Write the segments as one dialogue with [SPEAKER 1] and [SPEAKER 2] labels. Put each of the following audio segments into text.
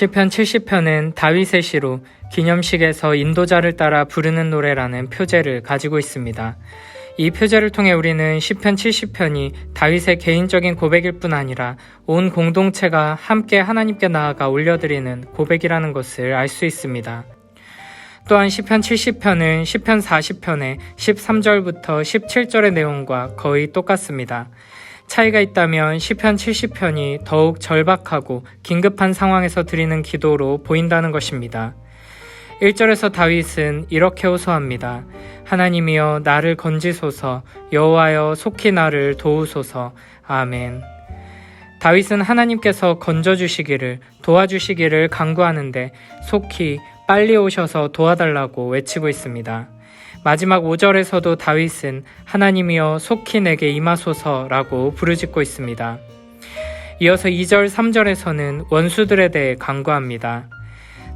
[SPEAKER 1] 시편 70편은 다윗의 시로 기념식에서 인도자를 따라 부르는 노래라는 표제를 가지고 있습니다. 이 표제를 통해 우리는 시편 70편이 다윗의 개인적인 고백일 뿐 아니라 온 공동체가 함께 하나님께 나아가 올려드리는 고백이라는 것을 알 수 있습니다. 또한 시편 70편은 시편 40편의 13절부터 17절의 내용과 거의 똑같습니다. 차이가 있다면 시편 70편이 더욱 절박하고 긴급한 상황에서 드리는 기도로 보인다는 것입니다. 1절에서 다윗은 이렇게 호소합니다. 하나님이여 나를 건지소서 여호와여 속히 나를 도우소서 아멘. 다윗은 하나님께서 건져주시기를 도와주시기를 간구하는데 속히 빨리 오셔서 도와달라고 외치고 있습니다. 마지막 5절에서도 다윗은 하나님이여 속히 내게 임하소서라고 부르짖고 있습니다. 이어서 2절, 3절에서는 원수들에 대해 간구합니다.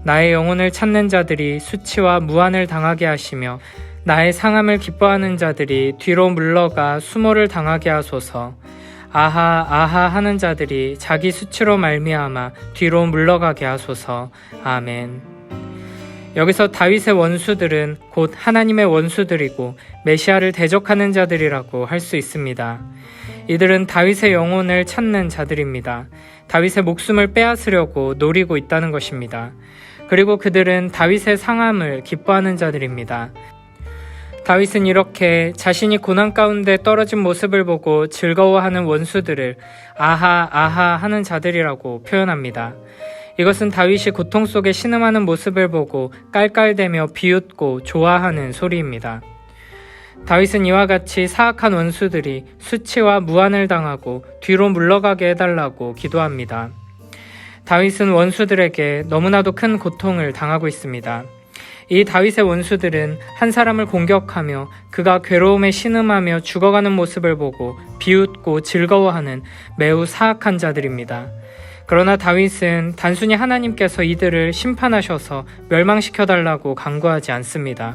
[SPEAKER 1] 나의 영혼을 찾는 자들이 수치와 무한을 당하게 하시며 나의 상함을 기뻐하는 자들이 뒤로 물러가 수모를 당하게 하소서. 아하 아하 하는 자들이 자기 수치로 말미암아 뒤로 물러가게 하소서. 아멘. 여기서 다윗의 원수들은 곧 하나님의 원수들이고 메시아를 대적하는 자들이라고 할 수 있습니다. 이들은 다윗의 영혼을 찾는 자들입니다. 다윗의 목숨을 빼앗으려고 노리고 있다는 것입니다. 그리고 그들은 다윗의 상함을 기뻐하는 자들입니다. 다윗은 이렇게 자신이 고난 가운데 떨어진 모습을 보고 즐거워하는 원수들을 아하 아하 하는 자들이라고 표현합니다. 이것은 다윗이 고통 속에 신음하는 모습을 보고 깔깔대며 비웃고 좋아하는 소리입니다. 다윗은 이와 같이 사악한 원수들이 수치와 무한을 당하고 뒤로 물러가게 해달라고 기도합니다. 다윗은 원수들에게 너무나도 큰 고통을 당하고 있습니다. 이 다윗의 원수들은 한 사람을 공격하며 그가 괴로움에 신음하며 죽어가는 모습을 보고 비웃고 즐거워하는 매우 사악한 자들입니다. 그러나 다윗은 단순히 하나님께서 이들을 심판하셔서 멸망시켜 달라고 간구하지 않습니다.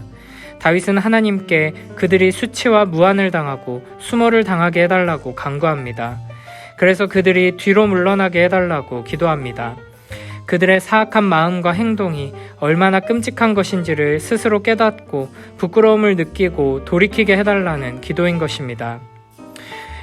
[SPEAKER 1] 다윗은 하나님께 그들이 수치와 무한을 당하고 수모를 당하게 해달라고 간구합니다. 그래서 그들이 뒤로 물러나게 해달라고 기도합니다. 그들의 사악한 마음과 행동이 얼마나 끔찍한 것인지를 스스로 깨닫고 부끄러움을 느끼고 돌이키게 해달라는 기도인 것입니다.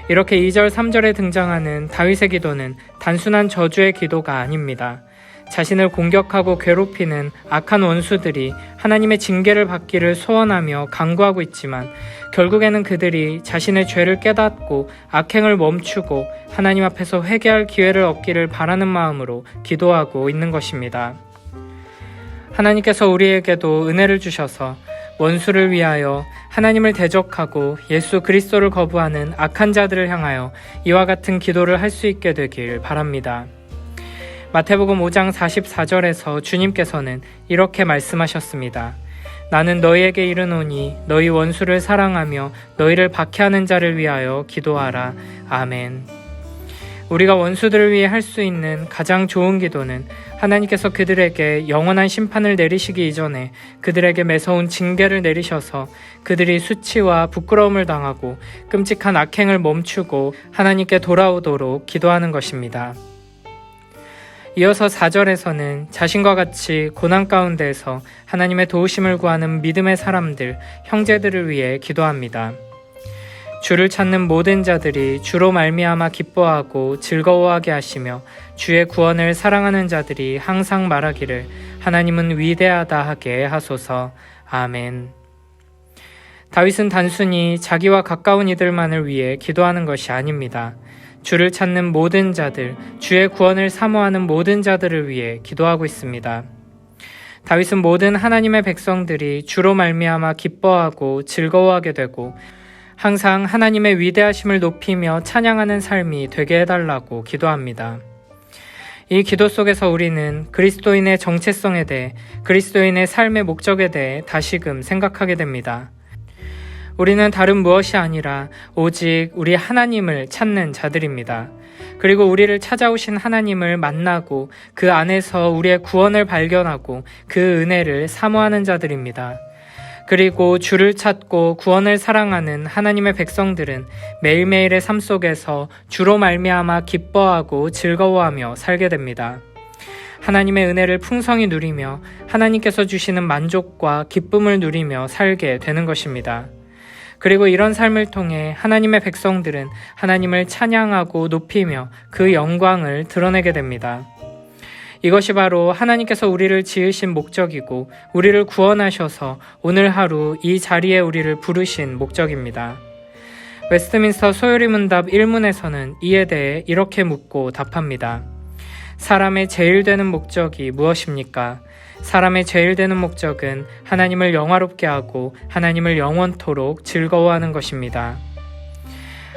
[SPEAKER 1] 이렇게 2절, 3절에 등장하는 다윗의 기도는 단순한 저주의 기도가 아닙니다. 자신을 공격하고 괴롭히는 악한 원수들이 하나님의 징계를 받기를 소원하며 간구하고 있지만 결국에는 그들이 자신의 죄를 깨닫고 악행을 멈추고 하나님 앞에서 회개할 기회를 얻기를 바라는 마음으로 기도하고 있는 것입니다. 하나님께서 우리에게도 은혜를 주셔서 원수를 위하여 하나님을 대적하고 예수 그리스도를 거부하는 악한 자들을 향하여 이와 같은 기도를 할 수 있게 되길 바랍니다. 마태복음 5장 44절에서 주님께서는 이렇게 말씀하셨습니다. 나는 너희에게 이르노니 너희 원수를 사랑하며 너희를 박해하는 자를 위하여 기도하라. 아멘. 우리가 원수들을 위해 할 수 있는 가장 좋은 기도는 하나님께서 그들에게 영원한 심판을 내리시기 이전에 그들에게 매서운 징계를 내리셔서 그들이 수치와 부끄러움을 당하고 끔찍한 악행을 멈추고 하나님께 돌아오도록 기도하는 것입니다. 이어서 4절에서는 자신과 같이 고난 가운데에서 하나님의 도우심을 구하는 믿음의 사람들, 형제들을 위해 기도합니다. 주를 찾는 모든 자들이 주로 말미암아 기뻐하고 즐거워하게 하시며 주의 구원을 사랑하는 자들이 항상 말하기를 하나님은 위대하다 하게 하소서. 아멘. 다윗은 단순히 자기와 가까운 이들만을 위해 기도하는 것이 아닙니다. 주를 찾는 모든 자들, 주의 구원을 사모하는 모든 자들을 위해 기도하고 있습니다. 다윗은 모든 하나님의 백성들이 주로 말미암아 기뻐하고 즐거워하게 되고 항상 하나님의 위대하심을 높이며 찬양하는 삶이 되게 해달라고 기도합니다. 이 기도 속에서 우리는 그리스도인의 정체성에 대해 그리스도인의 삶의 목적에 대해 다시금 생각하게 됩니다. 우리는 다른 무엇이 아니라 오직 우리 하나님을 찾는 자들입니다. 그리고 우리를 찾아오신 하나님을 만나고 그 안에서 우리의 구원을 발견하고 그 은혜를 사모하는 자들입니다. 그리고 주를 찾고 구원을 사랑하는 하나님의 백성들은 매일매일의 삶 속에서 주로 말미암아 기뻐하고 즐거워하며 살게 됩니다. 하나님의 은혜를 풍성히 누리며 하나님께서 주시는 만족과 기쁨을 누리며 살게 되는 것입니다. 그리고 이런 삶을 통해 하나님의 백성들은 하나님을 찬양하고 높이며 그 영광을 드러내게 됩니다. 이것이 바로 하나님께서 우리를 지으신 목적이고 우리를 구원하셔서 오늘 하루 이 자리에 우리를 부르신 목적입니다. 웨스트민스터 소요리 문답 1문에서는 이에 대해 이렇게 묻고 답합니다. 사람의 제일 되는 목적이 무엇입니까? 사람의 제일 되는 목적은 하나님을 영화롭게 하고 하나님을 영원토록 즐거워하는 것입니다.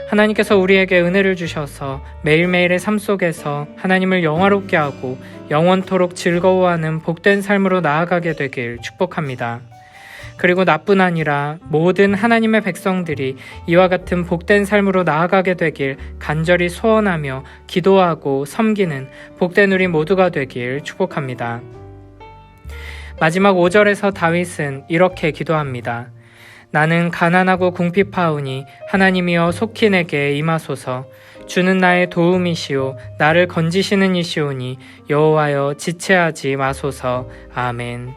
[SPEAKER 1] 하나님께서 우리에게 은혜를 주셔서 매일매일의 삶 속에서 하나님을 영화롭게 하고 영원토록 즐거워하는 복된 삶으로 나아가게 되길 축복합니다. 그리고 나뿐 아니라 모든 하나님의 백성들이 이와 같은 복된 삶으로 나아가게 되길 간절히 소원하며 기도하고 섬기는 복된 우리 모두가 되길 축복합니다. 마지막 5절에서 다윗은 이렇게 기도합니다. 나는 가난하고 궁핍하오니 하나님이여 속히 내게 임하소서 주는 나의 도움이시오 나를 건지시는 이시오니 여호와여 지체하지 마소서 아멘.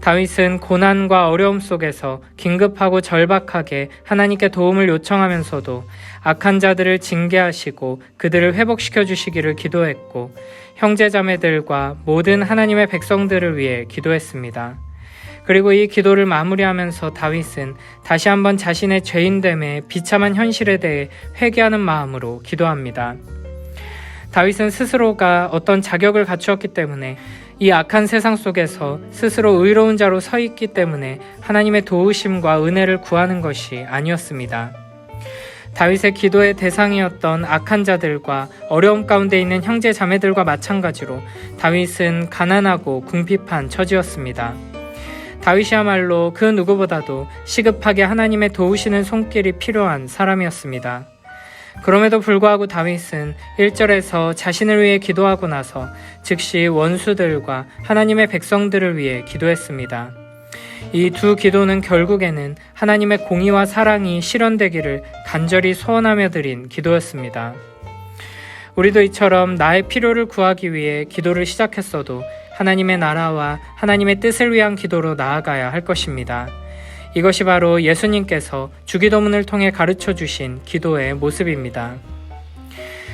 [SPEAKER 1] 다윗은 고난과 어려움 속에서 긴급하고 절박하게 하나님께 도움을 요청하면서도 악한 자들을 징계하시고 그들을 회복시켜 주시기를 기도했고 형제자매들과 모든 하나님의 백성들을 위해 기도했습니다. 그리고 이 기도를 마무리하면서 다윗은 다시 한번 자신의 죄인됨에 비참한 현실에 대해 회개하는 마음으로 기도합니다. 다윗은 스스로가 어떤 자격을 갖추었기 때문에 이 악한 세상 속에서 스스로 의로운 자로 서 있기 때문에 하나님의 도우심과 은혜를 구하는 것이 아니었습니다. 다윗의 기도의 대상이었던 악한 자들과 어려움 가운데 있는 형제 자매들과 마찬가지로 다윗은 가난하고 궁핍한 처지였습니다. 다윗이야말로 그 누구보다도 시급하게 하나님의 도우시는 손길이 필요한 사람이었습니다. 그럼에도 불구하고 다윗은 1절에서 자신을 위해 기도하고 나서 즉시 원수들과 하나님의 백성들을 위해 기도했습니다. 이 두 기도는 결국에는 하나님의 공의와 사랑이 실현되기를 간절히 소원하며 드린 기도였습니다. 우리도 이처럼 나의 필요를 구하기 위해 기도를 시작했어도 하나님의 나라와 하나님의 뜻을 위한 기도로 나아가야 할 것입니다. 이것이 바로 예수님께서 주기도문을 통해 가르쳐 주신 기도의 모습입니다.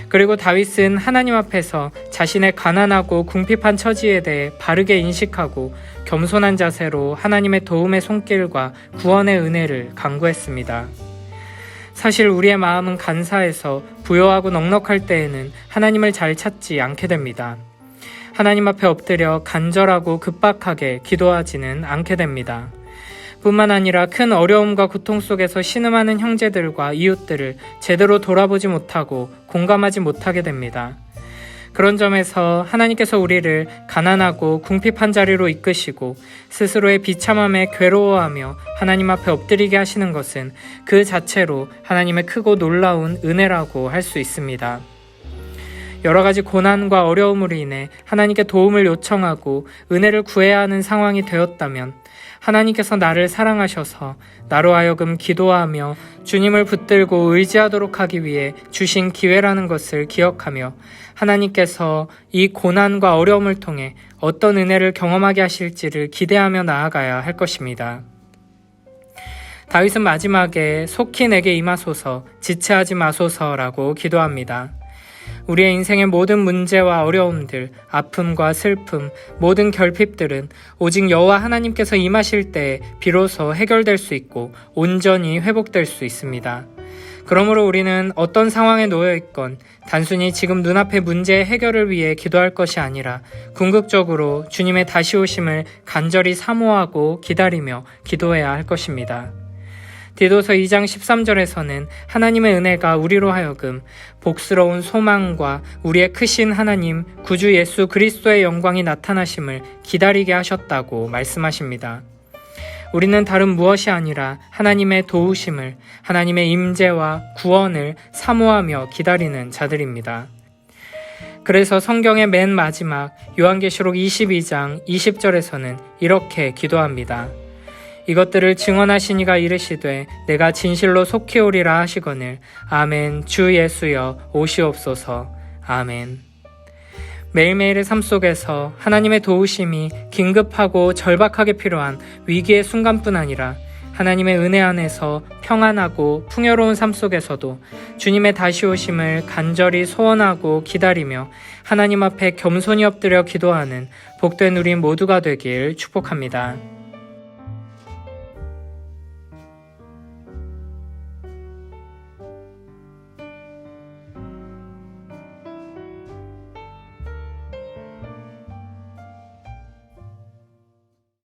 [SPEAKER 1] 그리고 다윗은 하나님 앞에서 자신의 가난하고 궁핍한 처지에 대해 바르게 인식하고 겸손한 자세로 하나님의 도움의 손길과 구원의 은혜를 강구했습니다. 사실 우리의 마음은 간사해서 부여하고 넉넉할 때에는 하나님을 잘 찾지 않게 됩니다. 하나님 앞에 엎드려 간절하고 급박하게 기도하지는 않게 됩니다. 뿐만 아니라 큰 어려움과 고통 속에서 신음하는 형제들과 이웃들을 제대로 돌아보지 못하고 공감하지 못하게 됩니다. 그런 점에서 하나님께서 우리를 가난하고 궁핍한 자리로 이끄시고 스스로의 비참함에 괴로워하며 하나님 앞에 엎드리게 하시는 것은 그 자체로 하나님의 크고 놀라운 은혜라고 할 수 있습니다. 여러 가지 고난과 어려움으로 인해 하나님께 도움을 요청하고 은혜를 구해야 하는 상황이 되었다면 하나님께서 나를 사랑하셔서 나로 하여금 기도하며 주님을 붙들고 의지하도록 하기 위해 주신 기회라는 것을 기억하며 하나님께서 이 고난과 어려움을 통해 어떤 은혜를 경험하게 하실지를 기대하며 나아가야 할 것입니다. 다윗은 마지막에 속히 내게 임하소서 지체하지 마소서라고 기도합니다. 우리의 인생의 모든 문제와 어려움들, 아픔과 슬픔, 모든 결핍들은 오직 여호와 하나님께서 임하실 때 비로소 해결될 수 있고 온전히 회복될 수 있습니다. 그러므로 우리는 어떤 상황에 놓여 있건 단순히 지금 눈앞의 문제의 해결을 위해 기도할 것이 아니라 궁극적으로 주님의 다시 오심을 간절히 사모하고 기다리며 기도해야 할 것입니다. 디도서 2장 13절에서는 하나님의 은혜가 우리로 하여금 복스러운 소망과 우리의 크신 하나님 구주 예수 그리스도의 영광이 나타나심을 기다리게 하셨다고 말씀하십니다. 우리는 다른 무엇이 아니라 하나님의 도우심을 하나님의 임재와 구원을 사모하며 기다리는 자들입니다. 그래서 성경의 맨 마지막 요한계시록 22장 20절에서는 이렇게 기도합니다. 이것들을 증언하시니가 이르시되 내가 진실로 속히 오리라 하시거늘. 아멘. 주 예수여 오시옵소서. 아멘. 매일매일의 삶 속에서 하나님의 도우심이 긴급하고 절박하게 필요한 위기의 순간뿐 아니라 하나님의 은혜 안에서 평안하고 풍요로운 삶 속에서도 주님의 다시 오심을 간절히 소원하고 기다리며 하나님 앞에 겸손히 엎드려 기도하는 복된 우리 모두가 되길 축복합니다.